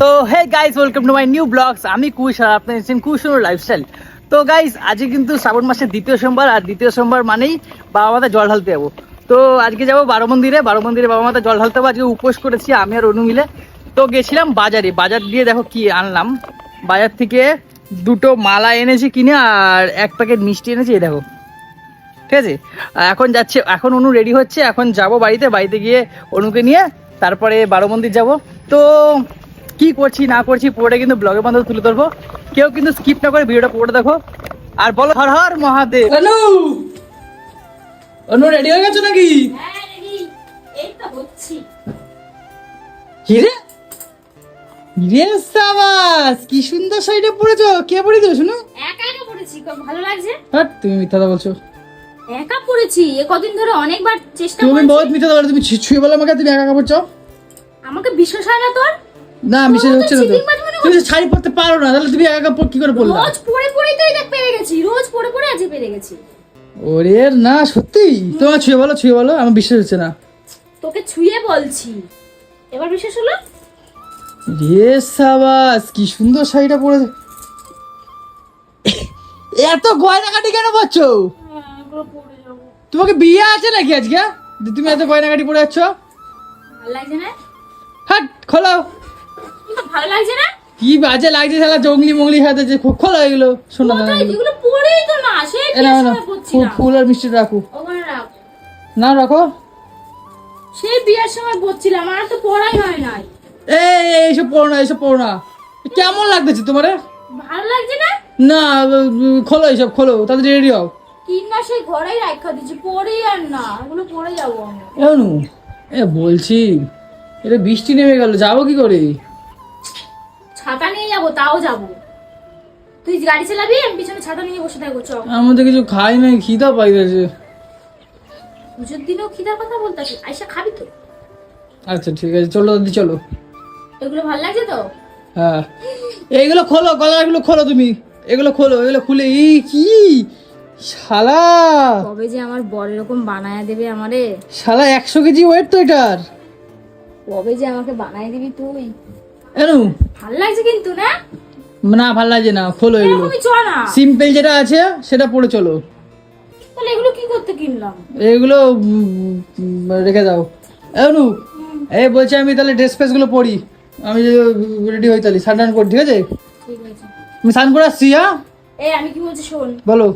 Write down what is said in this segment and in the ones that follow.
তো hey guys welcome to my new vlogs আমি কুশ আর আপনার এসেছেন কুশনুর লাইফস্টাইল তো গাইস আজকে কিন্তু শ্রাবণ মাসের দ্বিতীয় সোমবার, আর দ্বিতীয় সোমবার মানেই বাবা মাতা জল ঢালতে যাব। তো, আজকে যাব বারো মন্দিরে। বারো মন্দিরে বাবা মাতা জল ঢালতে যাব। আজকে উপোস করেছি আমি আর অনু মিলে। তো, গেছিলাম বাজারে। বাজার দিয়ে দেখো কি আনলাম। বাজার থেকে দুটো মালা এনেছি কিনে, আর এক প্যাকেট মিষ্টি এনেছি, এই দেখো। ঠিক আছে? এখন যাচ্ছে, এখন অনু রেডি হচ্ছে। এখন যাব বাড়িতে। বাড়িতে গিয়ে অনুকে নিয়ে তারপরে বারো মন্দির যাব। তো কি করছি না করছি পুরোটা কিন্তু ব্লগের মাধ্যমে তুলে ধরবো। কেউ কিন্তু স্কিপ না করে ভিডিওটা পুরোটা দেখো। আর বলো হর হর মহাদেব। অনু অনু রেডি হয়ে গেছো নাকি? হ্যাঁ হিরে? হিরে সাবাস কি সুন্দর শাড়িটা পরেছো। কে পরে দিও শুনো? একা একা পড়েছি খুব ভালো লাগছে। হ্যাঁ তুমি মিথ্যা কথা বলছো। একা পড়েছি এ কদিন ধরে অনেকবার চেষ্টা তুমি বহুত মিথ্যা কথা বলো তুমি ছুঁয়ে বলো আমাকে তুমি একা একা পড়ছো। আমাকে বিশ্বাস হয় না তোর? না তো হচ্ছে না তো। তুমি তো শাড়ি পরতে পারো না তাহলে তুমি একা একা কি করে পড়লা রোজ পড়ে পড়েই তো দেখ পেরে গেছি রোজ পড়ে পড়ে আজকে পেরে গেছি। ওরে না সত্যি? তোমার ছুঁয়ে বলো ছুঁয়ে বলো আমার বিশ্বাস হচ্ছে না। তোকে ছুঁয়ে বলছি। এবার বিশ্বাস হলো? রে সাবাস কি সুন্দর শাড়িটা পরে এত গয়নাকাটি কেন পরছো? তোমাকে বিয়ে আছে নাকি আজকে? তুমি এত গয়নাকাটি পরে যাচ্ছ? ভালো লাগছে না? হাট খোলো। কিন্তু ভালো লাগছে না? কি বাজে লাগছে শালা জঙ্গলি মঙ্গলি হাতে যে খোলো এগুলো শোনো এগুলো পড়েই তো না সেই ফুল আর মিষ্টি রাখো। ওখানে রাখ। না রাখো। সেই বিয়ের সময় পড়ছিলাম আর তো পড়াই হয় এই এইসব পড়ো না এইসব পড়ো না। কেমন লাগতেছে তোমারে? ভালো লাগছে না? না খোলো এইসব খোলো তাদের রেডি হও। তিন না সেই ঘরেই রাখা দিচ্ছি পড়েই আর না এগুলো পড়ে যাব আমি। এ বলছি এটা বৃষ্টি নেমে গেল যাব কি করে? ছাতা নিয়ে যাব তাও যাব। তুই গাড়ি চালাবি? আমি পিছনে ছাতা নিয়ে বসে থাকব চ আমাদের কিছু খাই নাই খিদা পাইতেছে। পুজোর দিনেও খিদার কথা বলতে আসি আইসা খাবি তো? আচ্ছা ঠিক আছে চলো দাদি চলো। এগুলো ভালো লাগছে তো? হ্যাঁ। এইগুলো খোলো গলাগুলো খোলো তুমি। এগুলো খোলো এগুলো খুলে। ই কি? শালা। কবে যে আমার বর এরকম বানায় দেবে আমারে? শালা একশো কেজি ওয়েট তো এটার। কবে যে আমাকে বানায় দিবি তুই? এনু ভালো লাগছে কিন্তু না? না ভালো লাগছে না খোলো এগুলো সিম্পল যেটা আছে সেটা পরে চলো। তাহলে এগুলো কি করতে কিনলাম? এগুলো রেখে দাও। এনু এই বলছি আমি তাহলে ড্রেস ফ্রেসগুলো পরি। আমি রেডি হই তাহলে স্নান করি ঠিক আছে? ঠিক আছে। আমি স্নান করে আসছি হ্যাঁ? এই আমি কি বলছি শোন। বলো।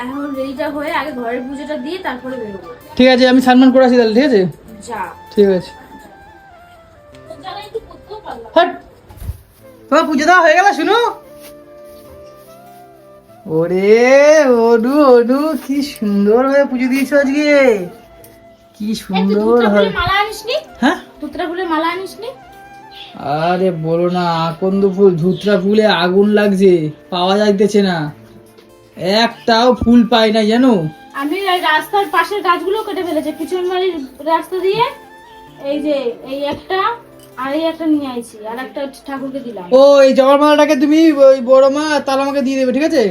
এখন রেডিটা হয়ে আগে ঘরের পুজোটা দিয়ে তারপরে বেরোবো। ঠিক আছে আমি স্নান করে আসি তাহলে ঠিক আছে? যা। ঠিক আছে। তোমার পুজো দেওয়া হয়ে গেল শুনো? ওরে অনু অনু কি সুন্দর ভাবে পুজো দিয়েছ আজকে। কি সুন্দর হয়। হ্যাঁ? ধুতরা ফুলের মালা আনিসনি? আরে বলো না আকন্দ ফুল ধুতরা ফুলে আগুন লাগছে পাওয়া যাইতেছে না। একটাও ফুল পাই না জানো? আমি এই রাস্তার পাশের গাছগুলো কেটে ফেলেছে পিছন বাড়ির রাস্তা দিয়ে এই যে এই একটা আর এই একটা নিয়ে আইছি আর একটা ঠাকুরকে দিলাম। ও এই জবার মালাটাকে তুমি ওই বড় মা তার আমাকে দিয়ে দেবে ঠিক আছে?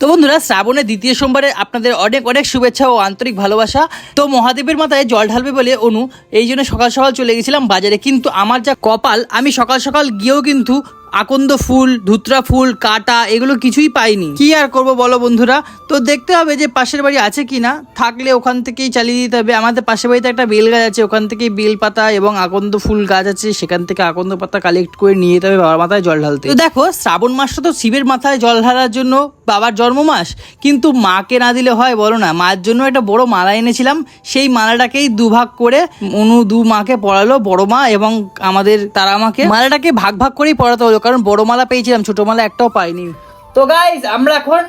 তো বন্ধুরা শ্রাবণের দ্বিতীয় সোমবারে আপনাদের অনেক অনেক শুভেচ্ছা ও আন্তরিক ভালোবাসা। তো মহাদেবের মাথায় জল ঢালবে বলে অনু এই জন্য সকাল সকাল চলে গেছিলাম বাজারে। কিন্তু আমার যা কপাল আমি সকাল সকাল গিয়েও কিন্তু আকন্দ ফুল, ধুতরা ফুল, কাটা, এগুলো কিছুই পাইনি। কি আর করব বলো বন্ধুরা? তো দেখতে হবে যে পাশের বাড়ি আছে কি না থাকলে ওখান থেকেই চালিয়ে দিতে হবে। আমাদের পাশের বাড়িতে একটা বেল গাছ আছে, ওখান থেকেই বেল পাতা এবং আকন্দ ফুল গাছ আছে, সেখান থেকে আকন্দ পাতা কালেক্ট করে নিয়ে যেতে হবে বাবার মাথায় জল ঢালতে। তো দেখো, শ্রাবণ মাসটা তো শিবের মাথায় জল ঢালার জন্য বাবার জন্ম মাস কিন্তু মাকে না দিলে হয়, বলো না। মার জন্য একটা বড় মালা এনেছিলাম। সেই মালাটাকেই দুভাগ করে অনু দু মাকে পড়ালো, বড় মা এবং আমাদের তারা আমাকে মালাটাকে ভাগ ভাগ করেই পড়াতে হলো। কারণ বড় মালা পেয়েছিলাম ছোট মালা একটাও পাইনি। তো গাইজ আমরা এখন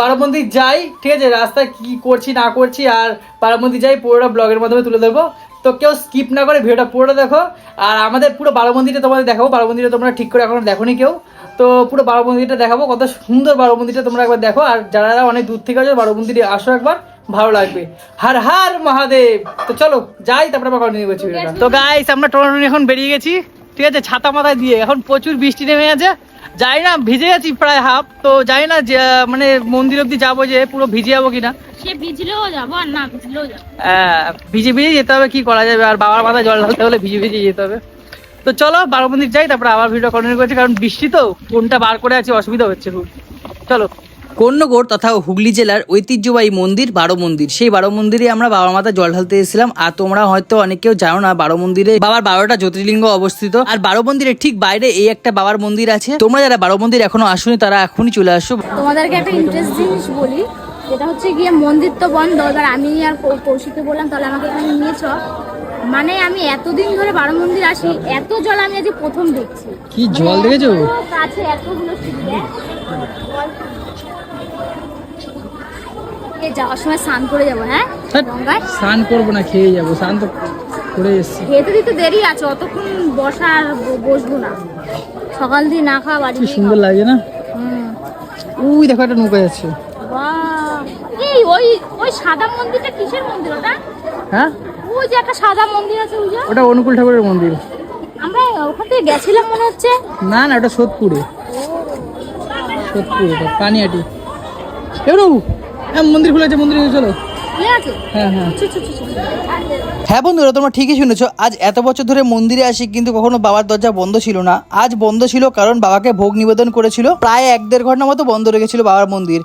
বারামন্দির যাই ঠিক আছে? রাস্তায় কি করছি না করছি আর বারামন্দির যাই পুরোটা ব্লগের মাধ্যমে তুলে দেবো তো কেউ স্কিপ না করে ভিডিওটা পুরোটা দেখো। আর আমাদের পুরো বারামন্দিরটা তোমাদের দেখাবো। বারামন্দিরটা তোমরা ঠিক করে এখনও দেখোনি কেউ। তো পুরো বারামন্দিরটা দেখাবো। কত সুন্দর বারামন্দিরটা তোমরা একবার দেখো। আর যারা যারা অনেক দূর থেকে আছো বারামন্দিরে আসো একবার। ভালো লাগবে। হার হার মহাদেব। তো চলো যাই তারপরে আবার কন্টিনিউ করছি তো গাইস আমরা টোনাটুনি এখন বেরিয়ে গেছি। ঠিক আছে ছাতা মাথায় দিয়ে। এখন প্রচুর বৃষ্টি নেমে আছে যাই না ভিজে গেছি প্রায় হাফ। তো যাই না মানে মন্দির অব্দি যাব যে পুরো ভিজে যাব কিনা। সে যাব আর না ভিজলেও ভিজে ভিজে যেতে হবে কি করা যাবে? আর বাবার মাথায় জল ঢালতে হলে ভিজে ভিজে যেতে হবে। তো চলো বারো মন্দির যাই তারপরে আবার ভিডিও কন্টিনিউ করছি কারণ বৃষ্টি তো কোনটা বার করে আছে অসুবিধা হচ্ছে খুব। চলো। কন্যগড় তথা হুগলি জেলার ঐতিহ্যবাহী মন্দির বারো মন্দির। সেই বারো মন্দিরে আমরা বাবা মাতা জল ঢালতে এসেছিলাম। আর তোমরা হয়তো অনেকেও জানো না বারো মন্দিরে বাবার বারোটা জ্যোতির্লিঙ্গ অবস্থিত। আর বারো মন্দিরের ঠিক বাইরে এই একটা বাবার মন্দির আছে। তোমরা যারা বারো মন্দির এখনও আসুনি তারা এখনই চলে আসো। তোমাদেরকে একটা ইন্টারেস্ট জিনিস বলি যেটা হচ্ছে গিয়ে মন্দির তো বন্ধ। এবার আমি আর কৌ- কৌশিককে বললাম তাহলে আমাকে এখানে নিয়ে চ মানে আমি এতদিন ধরে বারো মন্দির আসি এত জল আমি আজ প্রথম দেখছি। কি মানে জল দেখেছ? কাছে এতগুলো সিঁড়ি, হ্যাঁ? যাওয়ার সময় স্নান করে যাব হ্যাঁ? ধ্যাৎ, গঙ্গায়। স্নান করব না খেয়ে যাব স্নান তো করে এসছি। খেতে দিতে দেরি আছে অতক্ষণ বসার বসবো না। সকাল দিয়ে না খাওয়া বাড়ি কি সুন্দর। লাগে না? ওই দেখো একটা নৌকা যাচ্ছে। বাহ! এই ওই ওই সাদা মন্দিরটা কিসের মন্দির ওটা? হ্যাঁ? ওই যে একটা সাদা মন্দির আছে ওই যে। ওটা অনুকূল ঠাকুরের মন্দির। আমরা ওখান থেকে গেছিলাম মনে হচ্ছে। না না ওটা সোদপুরে। সোদপুর পানিয়াটি এবার হ্যাঁ মন্দির খুলেছে মন্দিরে চলো। আছে? হ্যাঁ হ্যাঁ। হ্যাঁ বন্ধুরা তোমরা ঠিকই শুনেছো। আজ এত বছর ধরে মন্দিরে আসি কিন্তু কখনো বাবার দরজা বন্ধ ছিল না। আজ বন্ধ ছিল কারণ বাবাকে ভোগ নিবেদন করেছিল। প্রায় এক দেড় ঘণ্টা মতো বন্ধ রেখেছিল বাবার মন্দির।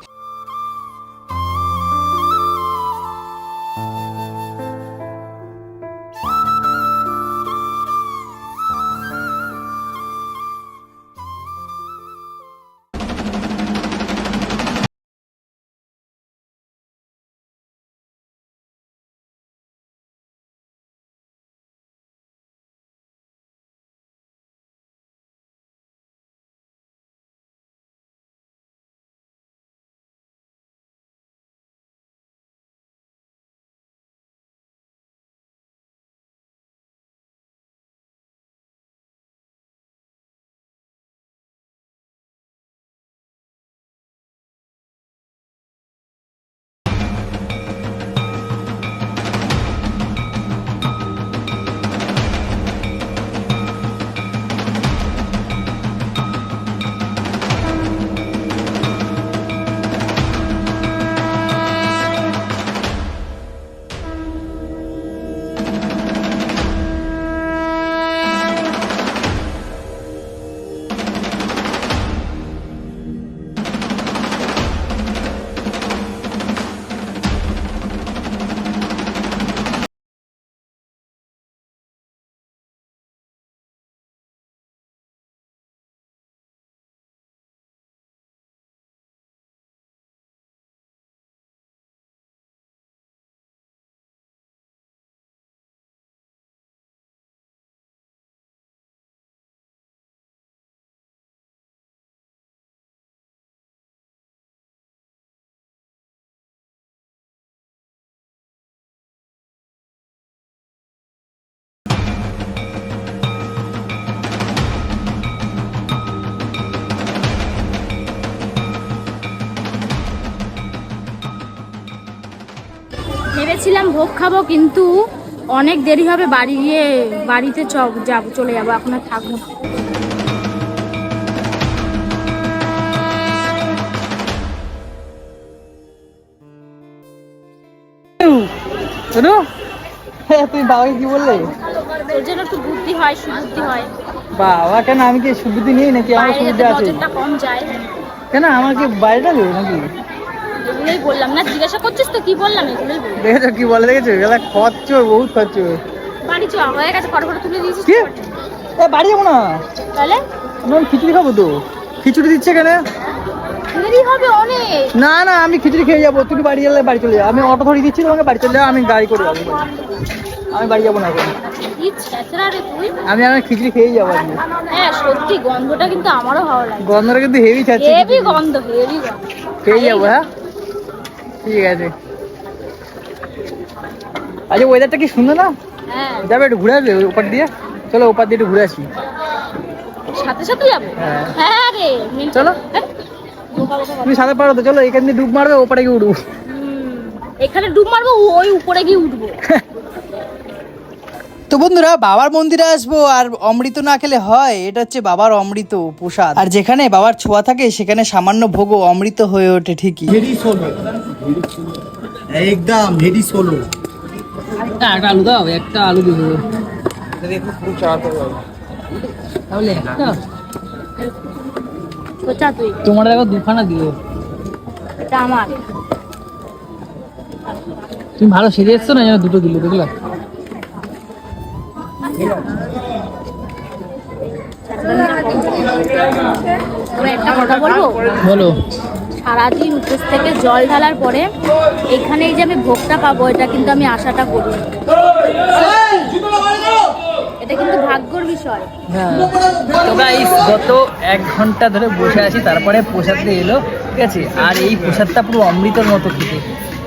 ভেবেছিলাম ভোগ খাব কিন্তু অনেক দেরি হবে বাড়ি গিয়ে বাড়িতে যাব চলে যাব এখন আর থাকব হ্যাঁ তুমি বাবাকে কি বললে? তোর জন্য একটু বুদ্ধি হয় সুবুদ্ধি হয়। বাবা কেন? আমি কি সুবিধা নিই নাকি? আমার সুবিধা আছে। কম যায়। কেন? আমাকে বাইরেটা দেবে নাকি? এগুলোই বললাম। না জিজ্ঞাসা করছিস তো কি বললাম এগুলোই বললাম। দেখেছ কি বলে দেখেছ? এগুলা খরচ বহুত খরচ বাড়ি চ হয়ে গেছে ফটো ফটো তুলে দিয়েছিস কি? এ বাড়ি যাব না। তাহলে? আমি খিচুড়ি খাব তো। খিচুড়ি দিচ্ছে কেন হবে অনেক। না না আমি খিচুড়ি খেয়ে যাব। তুমি বাড়ি গেলে বাড়ি চলে যাব আমি অটো ধরে দিচ্ছি তোমাকে বাড়ি চলে যাব আমি গাড়ি করে যাব। আমি বাড়ি যাব না আমি আমার খিচুড়ি খেয়ে যাব হ্যাঁ সত্যি গন্ধটা কিন্তু আমারও ভালো লাগে। গন্ধটা কিন্তু হেভি খাচ্ছে হেভি গন্ধ হেভি গন্ধ। খেয়ে যাব হ্যাঁ? ঠিক আছে। আচ্ছা ওয়েদারটা কি সুন্দর না? হ্যাঁ। যাবে একটু ঘুরে আসবে ওপার দিয়ে? চলো ওপার দিয়ে একটু ঘুরে আসি। সাথে সাথে যাব? হ্যাঁ। হ্যাঁ রে চলো। তুমি সাথে পারো তো চলো এখান দিয়ে ডুব মারবে ওপারে গিয়ে উঠবো এখানে ডুব মারবো ওই উপরে গিয়ে উঠবো। তো বন্ধুরা বাবার মন্দিরে আসব আর অমৃত না খেলে হয় এটা হচ্ছে বাবার অমৃত প্রসাদ। আর যেখানে বাবার ছোঁয়া থাকে সেখানে সামান্য ভোগও অমৃত হয়ে ওঠে ঠিকই। একদম ভেরি সোলো একটা আলু দাও একটা আলু দিব। তাহলে একটা। তোমার একবার দুখানা দিও এটা আমার। তুমি ভালো সেরে এসছো না যেন দুটো দিলে দেখলা একটা কথা বলব? বলো। সারাদিন উপোস থেকে জল ঢালার পরে এখানে যে আমি ভোগটা পাবো এটা কিন্তু আমি আশাটা করি। এটা কিন্তু ভাগ্যর বিষয়। হ্যাঁ। তো গাইস গত এক ঘণ্টা ধরে বসে আছি তারপরে প্রসাদটা এলো ঠিক আছে? আর এই প্রসাদটা পুরো অমৃতর মতো খেতে।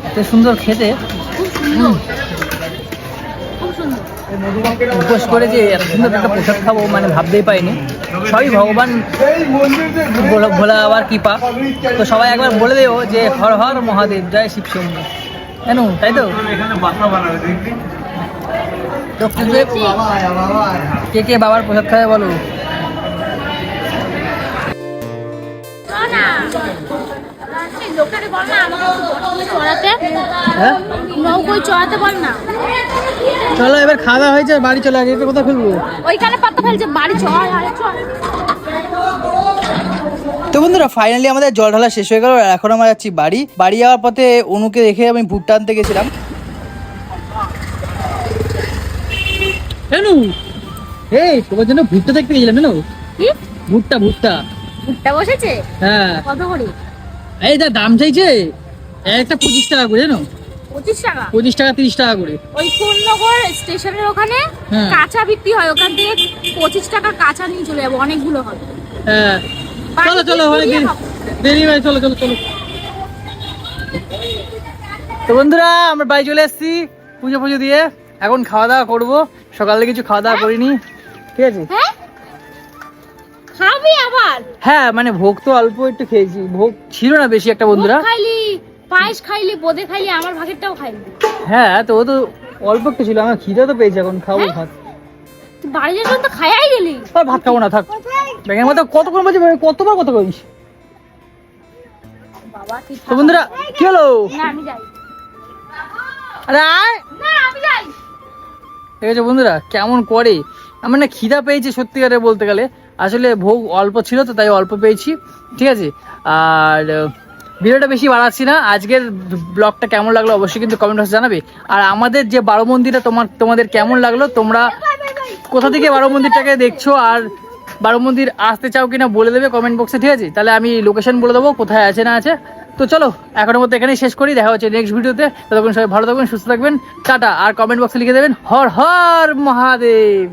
এত সুন্দর খেতে। খুব সুন্দর। উপোস করে যে এত সুন্দর একটা প্রসাদ খাব মানে ভাবতেই পাইনি সবই ভগবান ভোলা- আবার কৃপা। তো সবাই একবার বলে দেও যে হর হর মহাদেব, জয় শিব শম্ভু। কেন? তাই তো? কে কে- কে কে বাবার প্রসাদ খাবে বলো? বল না আমাকে চড়াতে? হ্যাঁ? নৌকোয় চড়াতে বল না। চলো এবার খাওয়া হয়েছে বাড়ি চলে আসি কোথায় ফেলব ওইখানে পাতা ফেলছে বাড়ি চল আরে চল। তো বন্ধুরা ফাইনালি আমাদের জল ঢালা শেষ হয়ে গেল এখন আমরা যাচ্ছি বাড়ি। বাড়ি যাওয়ার পথে অনুকে দেখে আমি ভুট্টা আনতে গেছিলাম। এই তোমার জন্য ভুট্টা দেখতে গেছিলাম জানো ভুট্টা ভুট্টা। ভুট্টা বসেছে? হ্যাঁ। কত করে? এই যা দাম চাইছে একটা পঁচিশ টাকা করে জানো? পঁচিশ টাকা? পঁচিশ টাকা তিরিশ টাকা করে। ওই কোন্নগর স্টেশনের ওখানে হ্যাঁ। কাঁচা বিক্রি হয় ওখান থেকে পঁচিশ টাকা কাঁচা নিয়ে চলে যাব অনেকগুলো হবে হ্যাঁ। চলো চলো অনেক দেরি দেরি হয় চলো চলো চলো। তো বন্ধুরা আমরা বাড়ি চলে এসেছি পুজো পুজো দিয়ে। এখন খাওয়া দাওয়া করব। সকালে কিছু খাওয়া দাওয়া করিনি। ঠিক আছে? হ্যাঁ? খাবি আবার? হ্যাঁ মানে ভোগ তো অল্প একটু খেয়েছি। ভোগ ছিল না বেশি একটা বন্ধুরা। খাইলি পায়েস খাইলি বোদে খাইলি আমার ভাগেরটাও খাইলি হ্যাঁ তো ও তো অল্প একটু ছিল আমার খিদে তো পেয়েছে এখন খাব ভাত। তুই বাড়ি যাস তো খাইয়াই গেলি? আর ভাত খাব না থাক। ব্যাগের মধ্যে কতক্ষণ বলছি কতবার কত করিস বাবা তুই তো বন্ধুরা কি হলো? না আমি যাই। আরে না আমি যাই। ঠিক আছে বন্ধুরা কেমন করে? আমার না খিদা পেয়েছে সত্যিকারে বলতে গেলে। আসলে ভোগ অল্প ছিল তো, তাই অল্প পেয়েছি। ঠিক আছে? আর ভিডিওটা বেশি বাড়াচ্ছি না। আজকের ব্লগটা কেমন লাগল অবশ্যই কিন্তু কমেন্ট বক্সে জানাবে। আর আমাদের যে বারো মন্দিরটা তোমার, তোমাদের কেমন লাগল, তোমরা কোথা থেকে বারো মন্দিরটাকে দেখছ আর বারো মন্দির আসতে চাও কিনা বলে দেবে কমেন্ট বক্সে ঠিক আছে? তাহলে আমি লোকেশন বলে দেবো, কোথায় আছে, না আছে। তো চলো, এখনের মতো এখানেই শেষ করি। দেখা হচ্ছে নেক্সট ভিডিওতে। ততক্ষণ সবাই ভালো থাকবেন, সুস্থ থাকবেন। টাটা। আর কমেন্ট বক্সে লিখে দেবেন, হর হর মহাদেব।